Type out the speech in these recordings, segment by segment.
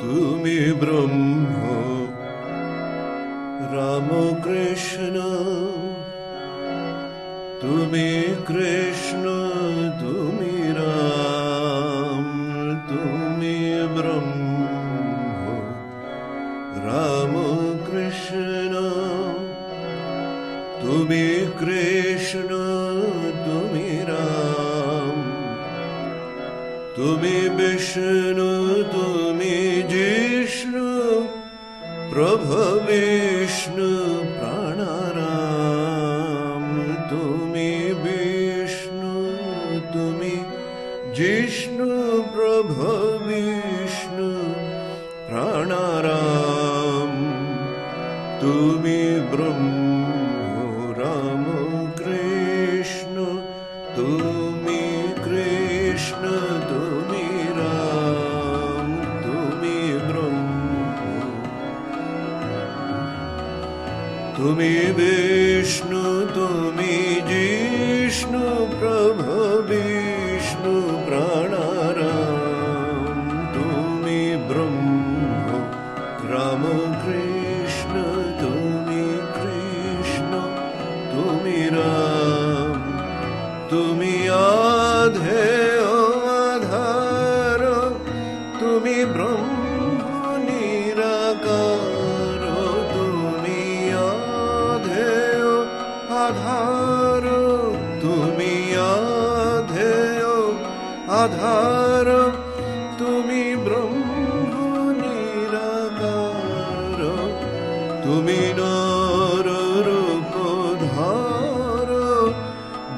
তুমি ব্রহ্ম রামকৃষ্ণ তুমি কৃষ্ণ, তুমি রাম, তুমি ব্রহ্ম, রাম কৃষ্ণ, তুমি কৃষ্ণ, তুমি রাম, তুমি বিষ্ণু, তুমি প্রভু বিষ্ণু প্রাণারাম। তুমি বিষ্ণু তুমি জিষ্ণু প্রভু বিষ্ণু প্রাণারাম। তুমি ব্রহ্ম তুমি বিষ্ণু, তুমি জিষ্ণু, প্রভু বিষ্ণু প্রাণারাম। তুমি ব্রহ্ম, রাম কৃষ্ণ, তুমি কৃষ্ণ, তুমি রাম। তুমি আধেয় আধার তুমি ব্রহ্ম তুমি নর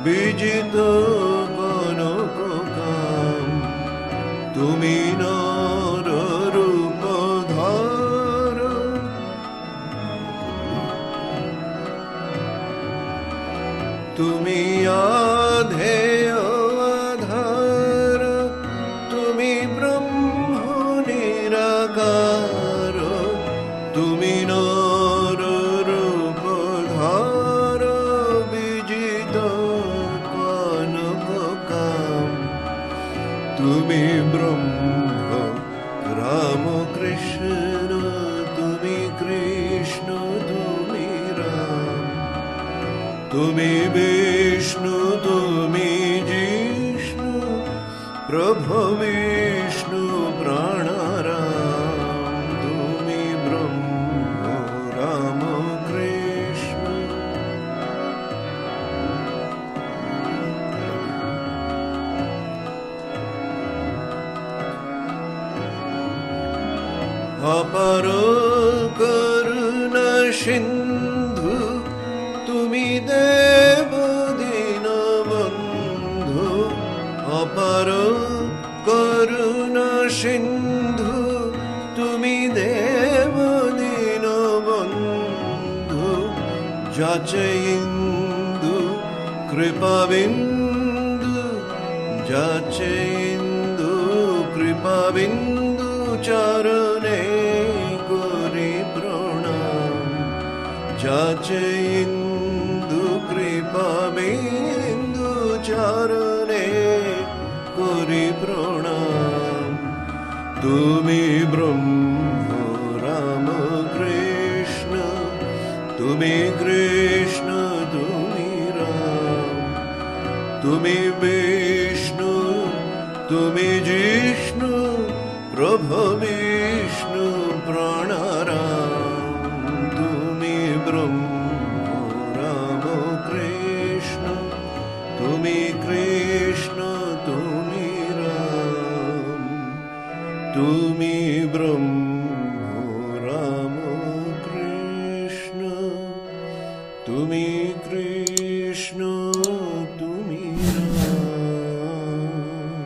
বিজিত তুমি তুমি আধেয় তুমি ব্রহ্ম রাম কৃষ্ণ তুমি কৃষ্ণ তুমি রাম তুমি বিষ্ণু অপর করুণা সিন্ধু তুমি দেব দিন বন্ধু অপর করুণা সিন্ধু তুমি দেব দিন বন্ধু যাচে ইন্দু কৃপা বিন্দু যাচে ইন্দু কৃপা বিন্দু চরণে ইন্দু কৃপা বিন্দু চরণে করি প্রণাম। তুমি ব্রহ্ম, রাম, কৃষ্ণ, তুমি কৃষ্ণ, তুমি রাম। তুমি বিষ্ণু, তুমি তুমি ব্রহ্ম রাম কৃষ্ণ তুমি কৃষ্ণ